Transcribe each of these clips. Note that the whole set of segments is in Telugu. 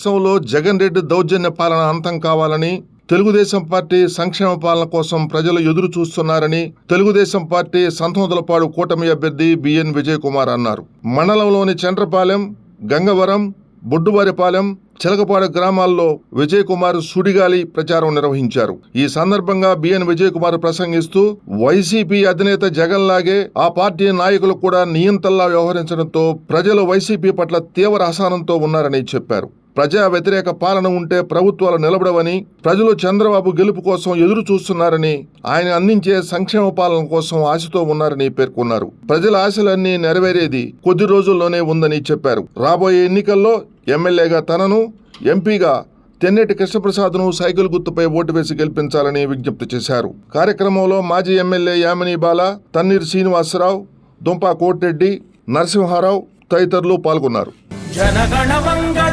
రాష్ట్రంలో జగన్ రెడ్డి దౌర్జన్య పాలన అంతం కావాలని తెలుగుదేశం పార్టీ సంక్షేమ పాలన కోసం ప్రజలు ఎదురు చూస్తున్నారని తెలుగుదేశం పార్టీ సంతోదలపాడు కూటమి అభ్యర్థి బిఎన్ విజయ్ కుమార్ అన్నారు. మండలంలోని చంద్రపాలెం గంగవరం బొడ్డువారిపాలెం చిలకపాడు గ్రామాల్లో విజయ్ కుమార్ సుడిగాలి ప్రచారం నిర్వహించారు. ఈ సందర్భంగా బిఎన్ విజయ్ కుమార్ ప్రసంగిస్తూ వైసీపీ అధినేత జగన్ లాగే ఆ పార్టీ నాయకులు కూడా నియంతల్లా వ్యవహరించడంతో ప్రజలు వైసీపీ పట్ల తీవ్ర అసహనంతో ఉన్నారని చెప్పారు. ప్రజా వ్యతిరేక పాలన ఉంటే ప్రభుత్వాలు నిలబడవని ప్రజలు చంద్రబాబు గెలుపు కోసం ఎదురు చూస్తున్నారని ఆయన అందించే సంక్షేమ పాలన కోసం ఆశతో ఉన్నారని పేర్కొన్నారు. ప్రజల ఆశలన్నీ నెరవేరేది కొద్ది రోజుల్లోనే ఉందని చెప్పారు. రాబోయే ఎన్నికల్లో ఎమ్మెల్యేగా తనను ఎంపీగా తెన్నెటి కృష్ణప్రసాద్ను సైకిల్ గుర్తుపై ఓటు వేసి గెలిపించాలని విజ్ఞప్తి చేశారు. కార్యక్రమంలో మాజీ ఎమ్మెల్యే యామిని బాల తన్నీర్ శ్రీనివాసరావు దుంపా కోటిరెడ్డి నరసింహారావు తదితరులు పాల్గొన్నారు.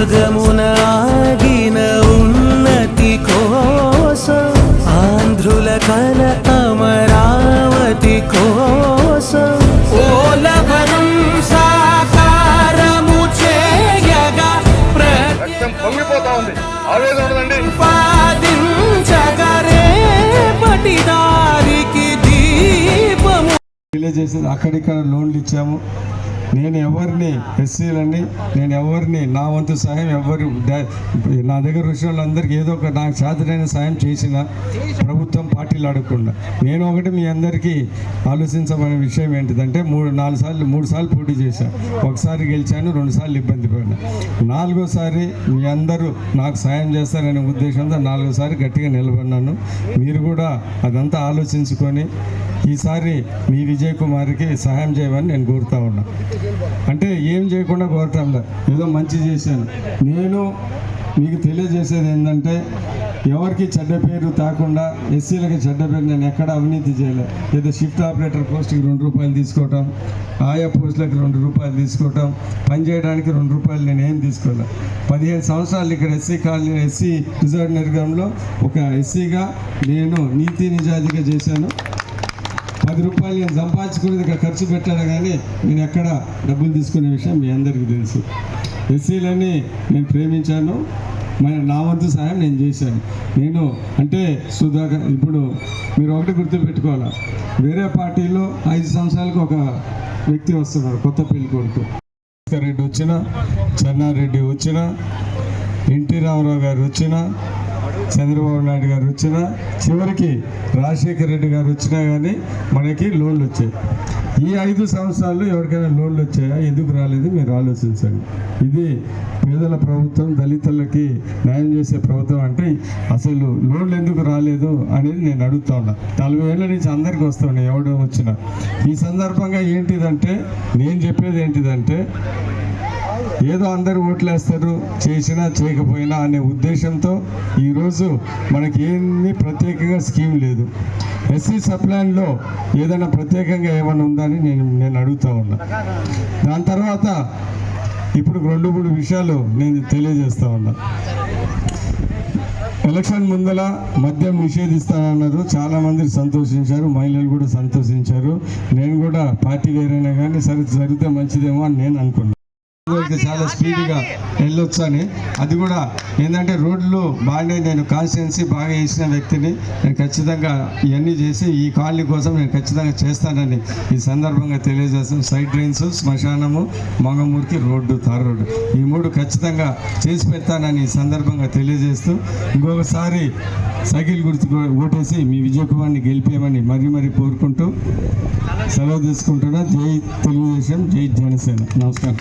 సగమున ఆగిన ఉన్నతి కోసం ఆంధ్రుల కల అమరావతి కోసం. సాకారము చేయగా పొంగిపోతా ఉంది. ఆవేదన చేసేది అక్కడిక్కడ లోన్లు ఇచ్చాము. నేను ఎవరిని ఎస్సీలని నేను ఎవరిని నా వంతు సహాయం ఎవరు నా దగ్గర వచ్చిన వాళ్ళందరికీ ఏదో ఒక నాకు చేతనైన సాయం చేసిన ప్రభుత్వం పార్టీలు అడగకుండా నేను ఒకటి మీ అందరికీ ఆలోచించమనే విషయం ఏంటిదంటే మూడు నాలుగు సార్లు మూడు సార్లు పోటీ చేశాను ఒకసారి గెలిచాను రెండు సార్లు ఇబ్బంది పడినా నాలుగోసారి మీ అందరూ నాకు సాయం చేస్తారనే ఉద్దేశంతో నాలుగోసారి గట్టిగా నిలబడినాను. మీరు కూడా అదంతా ఆలోచించుకొని ఈసారి మీ విజయ్ కుమార్కి సహాయం చేయమని నేను కోరుతా ఉన్నా. అంటే ఏం చేయకుండా కోరటంలా ఏదో మంచి చేశాను. నేను మీకు తెలియజేసేది ఏంటంటే ఎవరికి చెడ్డ పేరు తాకుండా ఎస్సీలకి చెడ్డ పేరు నేను ఎక్కడ అవినీతి చేయలేదు ఏదో షిఫ్ట్ ఆపరేటర్ పోస్ట్కి రెండు రూపాయలు తీసుకోవటం ఆయా పోస్టులకు రెండు రూపాయలు తీసుకోవటం పని చేయడానికి రెండు రూపాయలు నేను ఏం తీసుకోలేదు పదిహేను సంవత్సరాలు ఇక్కడ ఎస్సీ కాలనీ ఎస్సీ రిజర్వ్ నిర్గంలో ఒక ఎస్సీగా నేను నీతి నిజాయితీగా చేశాను. పది రూపాయలు నేను సంపాదించుకునేది ఖర్చు పెట్టాను కానీ నేను ఎక్కడ డబ్బులు తీసుకునే విషయం మీ అందరికీ తెలుసు. ఎస్సీలని నేను ప్రేమించాను. మన నా వంతు సహాయం నేను చేశాను. నేను అంటే సుధాకర్ ఇప్పుడు మీరు ఒకటి గుర్తుపెట్టుకోవాలి? వేరే పార్టీలో ఐదు సంవత్సరాలకు ఒక వ్యక్తి వస్తున్నారు కొత్త పెళ్ళి కొడుకు. రెడ్డి వచ్చిన చెన్నారెడ్డి వచ్చిన ఎన్టీ రామారావు గారు వచ్చిన చంద్రబాబు నాయుడు గారు వచ్చిన చివరికి రాజశేఖర రెడ్డి గారు వచ్చినా కానీ మనకి లోన్లు వచ్చాయి. ఈ ఐదు సంవత్సరాల్లో ఎవరికైనా లోన్లు వచ్చాయా? ఎందుకు రాలేదు? మీరు ఆలోచించండి. ఇది పేదల ప్రభుత్వం దళితులకి న్యాయం చేసే ప్రభుత్వం అంటే అసలు లోన్లు ఎందుకు రాలేదు అనేది నేను అడుగుతా ఉన్నా. నలభై ఏళ్ళ నుంచి అందరికి వస్తున్నాయి ఎవడో వచ్చినా. ఈ సందర్భంగా ఏంటిదంటే నేను చెప్పేది ఏంటిదంటే ఏదో అందరు ఓట్లేస్తారు చేసినా చేయకపోయినా అనే ఉద్దేశంతో ఈరోజు మనకి ఏమీ ప్రత్యేకంగా స్కీమ్ లేదు. ఎస్సీ సప్లాన్లో ఏదైనా ప్రత్యేకంగా ఏమైనా ఉందని నేను నేను అడుగుతా ఉన్నా. దాని తర్వాత ఇప్పుడు రెండు మూడు విషయాలు నేను తెలియజేస్తా ఉన్నా. ఎలక్షన్ ముందల మద్యం నిషేధిస్తానన్నారు. చాలా మంది సంతోషించారు మహిళలు కూడా సంతోషించారు. నేను కూడా పార్టీ వేరైనా కానీ సరే జరిగితే మంచిదేమో అని నేను అనుకున్నాను చాలా స్పీడ్గా వెళ్ళొచ్చు అని అది కూడా ఏంటంటే రోడ్లు బాగానే నేను కాన్స్టిట్యున్సీ బాగా వేసిన వ్యక్తిని. నేను ఖచ్చితంగా ఇవన్నీ చేసి ఈ కాలనీ కోసం నేను ఖచ్చితంగా చేస్తానని ఈ సందర్భంగా తెలియజేస్తాను. సైడ్ డ్రైన్స్ శ్మశానము మంగమూరికి రోడ్డు తార్ రోడ్డు. ఈ మూడు ఖచ్చితంగా చేసి పెడతానని ఈ సందర్భంగా తెలియజేస్తూ ఇంకొకసారి సైకిల్ గుర్తు ఓటేసి మీ విజయ్ కుమార్ని గెలిపేయమని మరీ మరీ కోరుకుంటూ సెలవు తీసుకుంటున్నా. జై తెలుగుదేశం జై జనసేన. నమస్కారం.